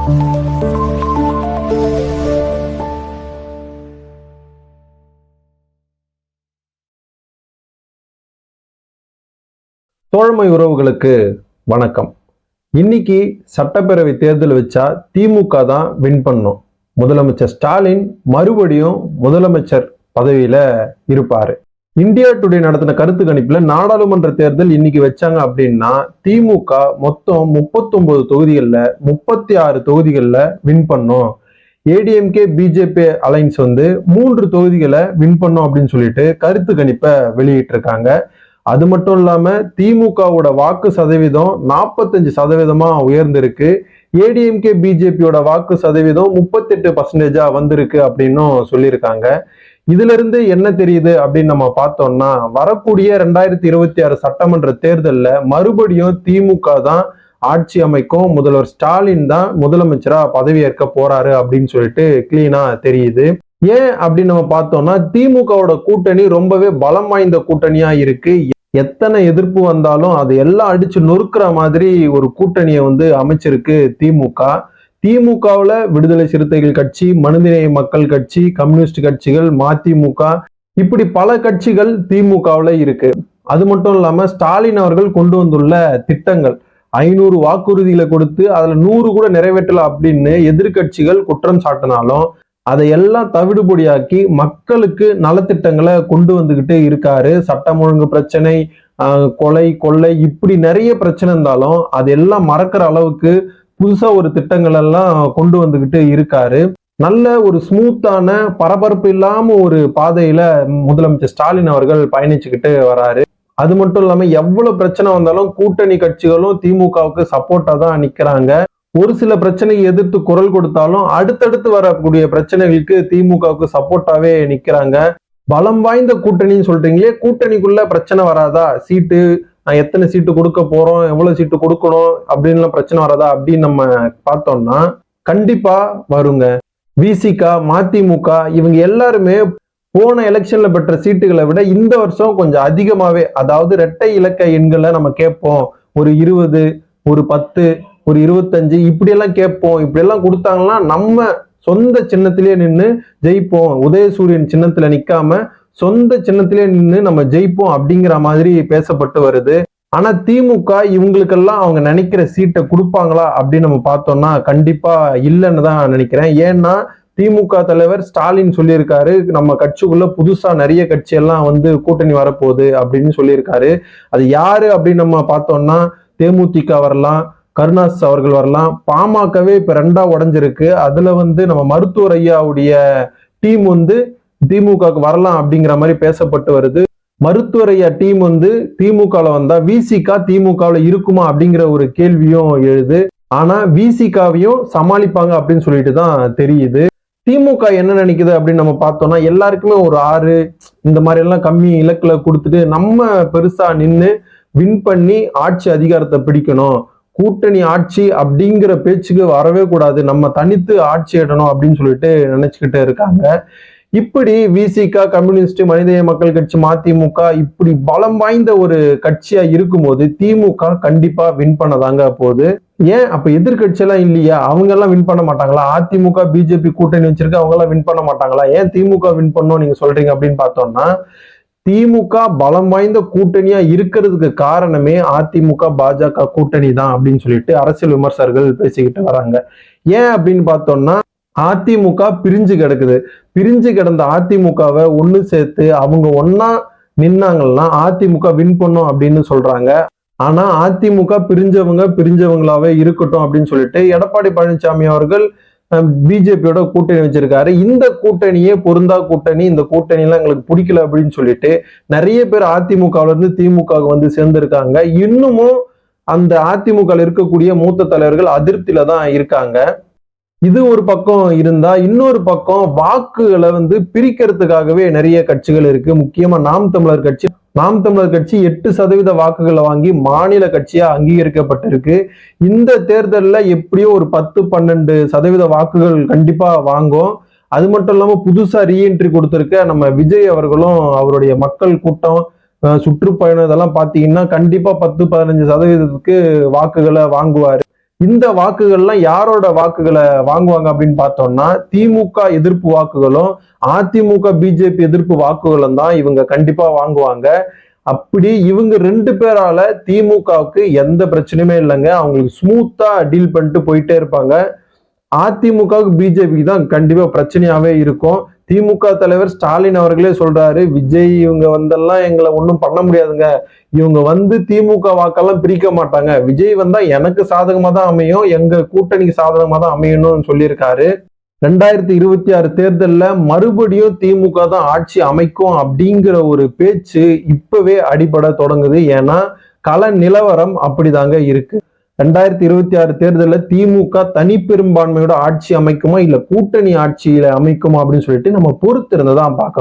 தோழமை உறவுகளுக்கு வணக்கம். இன்னைக்கு சட்டப்பேரவை தேர்தல் வச்சா திமுக தான் வின் பண்ணும் முதலமைச்சர் ஸ்டாலின் மறுபடியும் முதலமைச்சர் பதவியில இருப்பாரு. இந்தியா டுடே நடத்தின கருத்து கணிப்புல நாடாளுமன்ற தேர்தல் இன்னைக்கு வச்சாங்க அப்படின்னா திமுக மொத்தம் முப்பத்தொன்பது தொகுதிகளில் முப்பத்தி ஆறு தொகுதிகளில் வின் பண்ணும். ஏடிஎம்கே பிஜேபி அலைன்ஸ் வந்து மூன்று தொகுதிகளை வின் பண்ணும் அப்படின்னு சொல்லிட்டு கருத்து கணிப்பை வெளியிட்டு இருக்காங்க அது மட்டும் இல்லாம திமுகவோட வாக்கு சதவீதம் நாற்பத்தஞ்சு சதவீதமா உயர்ந்திருக்கு. ஏடிஎம்கே பிஜேபியோட வாக்கு சதவீதம் முப்பத்தெட்டு பர்சன்டேஜா வந்திருக்கு அப்படின்னும் சொல்லியிருக்காங்க. இதுல இருந்து என்ன தெரியுது அப்படின்னு நம்ம பார்த்தோம்னா வரக்கூடிய ரெண்டாயிரத்தி இருபத்தி ஆறு சட்டமன்ற தேர்தல்ல மறுபடியும் திமுக தான் ஆட்சி அமைக்கும் முதல்வர் ஸ்டாலின் தான் முதலமைச்சரா பதவியேற்க போறாரு அப்படின்னு சொல்லிட்டு கிளீனா தெரியுது. ஏன் அப்படின்னு நம்ம பார்த்தோம்னா திமுகவோட கூட்டணி ரொம்பவே பலம் வாய்ந்த கூட்டணியா இருக்கு. எத்தனை எதிர்ப்பு வந்தாலும் அது எல்லாம் அடிச்சு நொறுக்கிற மாதிரி ஒரு கூட்டணியை வந்து அமைச்சிருக்கு திமுக. திமுகவில் விடுதலை சிறுத்தைகள் கட்சி மனிதநேய மக்கள் கட்சி கம்யூனிஸ்ட் கட்சிகள் மதிமுக இப்படி பல கட்சிகள் திமுகவில் இருக்கு. அது மட்டும் இல்லாம ஸ்டாலின் அவர்கள் கொண்டு வந்துள்ள திட்டங்கள். ஐநூறு வாக்குறுதிகளை கொடுத்து அதுல நூறு கூட நிறைவேற்றல அப்படின்னு எதிர்கட்சிகள் குற்றம் சாட்டினாலும் அதையெல்லாம் தவிடுபொடியாக்கி மக்களுக்கு நலத்திட்டங்களை கொண்டு வந்துக்கிட்டே இருக்காரு. சட்டம் ஒழுங்கு பிரச்சனை கொலை கொள்ளை இப்படி நிறைய பிரச்சனை இருந்தாலும் அதெல்லாம் மறக்கிற அளவுக்கு புதுசாக ஒரு திட்டங்கள் எல்லாம் கொண்டு வந்துக்கிட்டு இருக்காரு. நல்ல ஒரு ஸ்மூத்தான பரபரப்பு இல்லாமல் ஒரு பாதையில முதலமைச்சர் ஸ்டாலின் அவர்கள் பயணிச்சுக்கிட்டு வராரு. அது மட்டும் இல்லாமல் எவ்வளவு பிரச்சனை வந்தாலும் கூட்டணி கட்சிகளும் திமுகவுக்கு சப்போர்ட்டா தான் நிற்கிறாங்க ஒரு சில பிரச்சனையை எதிர்த்து குரல் கொடுத்தாலும் அடுத்தடுத்து வரக்கூடிய பிரச்சனைகளுக்கு திமுகவுக்கு சப்போர்ட்டாவே நிற்கிறாங்க பலம் வாய்ந்த கூட்டணின்னு சொல்றீங்களே கூட்டணிக்குள்ள பிரச்சனை வராதா? சீட்டு நான் எத்தனை சீட்டு கொடுக்க போறோம் எவ்வளவு சீட்டு கொடுக்கணும் அப்படின்லாம் பிரச்சனை வராதா அப்படின்னு நம்ம பார்த்தோம்னா கண்டிப்பா வருங்க. விசிகா மதிமுக இவங்க எல்லாருமே போன எலெக்ஷன்ல பெற்ற சீட்டுகளை விட இந்த வருஷம் கொஞ்சம் அதிகமாவே அதாவது இரட்டை இலக்க எண்களை நம்ம கேட்போம். ஒரு இருபது ஒரு பத்து ஒரு இருபத்தஞ்சு இப்படியெல்லாம் கேட்போம். இப்படியெல்லாம் கொடுத்தாங்கன்னா நம்ம சொந்த சின்னத்திலேயே நின்று ஜெயிப்போம். உதயசூரியன் சின்னத்துல நிக்காம சொந்த சின்னத்திலே நின்று நம்ம ஜெயிப்போம் அப்படிங்கிற மாதிரி பேசப்பட்டு வருது. ஆனா திமுக இவங்களுக்கெல்லாம் அவங்க நினைக்கிற சீட்டை கொடுப்பாங்களா அப்படின்னு நம்ம பார்த்தோம்னா கண்டிப்பா இல்லைன்னு தான் நினைக்கிறேன். ஏன்னா திமுக தலைவர் ஸ்டாலின் சொல்லியிருக்காரு நம்ம கட்சிக்குள்ள புதுசா நிறைய கட்சி எல்லாம் வந்து கூட்டணி வரப்போகுது அப்படின்னு சொல்லியிருக்காரு. அது யாரு அப்படின்னு நம்ம பார்த்தோம்னா தேமுதிக வரலாம் கருணாஸ் அவர்கள் வரலாம். பாமகவே இப்ப ரெண்டா உடஞ்சிருக்கு. அதுல வந்து நம்ம மருத்துவர் ஐயாவுடைய டீம் வந்து திமுகவுக்கு வரலாம் அப்படிங்கிற மாதிரி பேசப்பட்டு வருது. மருத்துவரையா டீம் வந்து திமுகவில் வந்தா விசிகா திமுகவில் இருக்குமா அப்படிங்கிற ஒரு கேள்வியும் எழுது. ஆனா விசிகாவையும் சமாளிப்பாங்க அப்படின்னு சொல்லிட்டு தான் தெரியுது. திமுக என்ன நினைக்குது அப்படின்னு நம்ம பார்த்தோம்னா எல்லாருக்குமே ஒரு ஆறு இந்த மாதிரி எல்லாம் கம்மி இலக்குல கொடுத்துட்டு நம்ம பெருசா நின்று வின் பண்ணி ஆட்சி அதிகாரத்தை பிடிக்கணும். கூட்டணி ஆட்சி அப்படிங்கிற பேச்சுக்கு வரவே கூடாது. நம்ம தனித்து ஆட்சி இடணும் அப்படின்னு சொல்லிட்டு நினைச்சுக்கிட்டு இருக்காங்க. இப்படி விசிகா கம்யூனிஸ்ட் மனிதநேய மக்கள் கட்சி மதிமுக இப்படி பலம் வாய்ந்த ஒரு கட்சியா இருக்கும்போது திமுக கண்டிப்பா வின் பண்ணதாங்க போகுது. ஏன்? அப்ப எதிர்கட்சி எல்லாம் இல்லையா? அவங்க எல்லாம் வின் பண்ண மாட்டாங்களா? அதிமுக பிஜேபி கூட்டணி வச்சிருக்கு அவங்க எல்லாம் வின் பண்ண மாட்டாங்களா? ஏன் திமுக வின் பண்ணும் நீங்க சொல்றீங்க அப்படின்னு பார்த்தோம்னா திமுக பலம் வாய்ந்த கூட்டணியா இருக்கிறதுக்கு காரணமே அதிமுக பாஜக கூட்டணி தான் அப்படின்னு சொல்லிட்டு அரசியல் விமர்சகர்கள் பேசிக்கிட்டு வராங்க. ஏன் அப்படின்னு பார்த்தோம்னா அதிமுக பிரிஞ்சு கிடக்குது. பிரிஞ்சு கிடந்த அதிமுகவை ஒன்று சேர்த்து அவங்க ஒன்னா நின்னாங்கன்னா அதிமுக வின் பண்ணும் அப்படின்னு சொல்றாங்க. ஆனா அதிமுக பிரிஞ்சவங்க பிரிஞ்சவங்களாவே இருக்கட்டும் அப்படின்னு சொல்லிட்டு எடப்பாடி பழனிசாமி அவர்கள் பிஜேபியோட கூட்டணி வச்சிருக்காரு. இந்த கூட்டணியே பொருந்தா கூட்டணி இந்த கூட்டணி எங்களுக்கு பிடிக்கல அப்படின்னு சொல்லிட்டு நிறைய பேர் அதிமுகவுல இருந்து திமுக வந்து சேர்ந்திருக்காங்க. இன்னமும் அந்த அதிமுக இருக்கக்கூடிய மூத்த தலைவர்கள் அதிருப்தியில தான் இருக்காங்க. இது ஒரு பக்கம் இருந்தா இன்னொரு பக்கம் வாக்குகளை வந்து பிரிக்கிறதுக்காகவே நிறைய கட்சிகள் இருக்கு. முக்கியமா நாம் தமிழர் கட்சி. நாம் தமிழர் கட்சி எட்டு சதவீத வாக்குகளை வாங்கி மாநில கட்சியா அங்கீகரிக்கப்பட்டிருக்கு. இந்த தேர்தலில் எப்படியோ ஒரு பத்து பன்னெண்டு சதவீத வாக்குகள் கண்டிப்பா வாங்கும் அது மட்டும் இல்லாம புதுசா ரீஎன்ட்ரி கொடுத்துருக்க நம்ம விஜய் அவர்களும் அவருடைய மக்கள் கூட்டம் சுற்றுப்பயணம் இதெல்லாம் பார்த்தீங்கன்னா கண்டிப்பா பத்து பதினஞ்சு சதவீதத்துக்கு வாக்குகளை வாங்குவாரு. இந்த வாக்குகள்லாம் யாரோட வாக்குகளை வாங்குவாங்க அப்படின்னு பார்த்தோம்னா திமுக எதிர்ப்பு வாக்குகளும் அதிமுக பிஜேபி எதிர்ப்பு வாக்குகளும் தான் இவங்க கண்டிப்பா வாங்குவாங்க. அப்படி இவங்க ரெண்டு பேரால திமுகவுக்கு எந்த பிரச்சனையுமே இல்லைங்க. அவங்களுக்கு ஸ்மூத்தா டீல் பண்ணிட்டு போயிட்டே இருப்பாங்க. அதிமுகவுக்கு பிஜேபிக்கு தான் கண்டிப்பா பிரச்சனையாவே இருக்கும். திமுக தலைவர் ஸ்டாலின் அவர்களே சொல்றாரு விஜய் இவங்க வந்தெல்லாம் எங்களை ஒன்றும் பண்ண முடியாதுங்க. இவங்க வந்து திமுக வாக்கெல்லாம் பிரிக்க மாட்டாங்க. விஜய் வந்தா எனக்கு சாதகமா தான் அமையும் எங்க கூட்டணிக்கு சாதகமா தான் அமையணும்னு சொல்லியிருக்காரு. ரெண்டாயிரத்தி இருபத்தி ஆறு தேர்தலில் மறுபடியும் திமுக தான் ஆட்சி அமைக்கும் அப்படிங்கிற ஒரு பேச்சு இப்பவே அடிபட தொடங்குது. ஏன்னா கள நிலவரம் அப்படிதாங்க இருக்கு. ரெண்டாயிரத்தி இருபத்தி ஆறு தேர்தலில் திமுக தனி பெரும்பான்மையோட ஆட்சி அமைக்குமா இல்லை கூட்டணி ஆட்சியில அமைக்குமா அப்படின்னு சொல்லிட்டு நம்ம பொறுத்திருந்து தான் பார்க்கணும்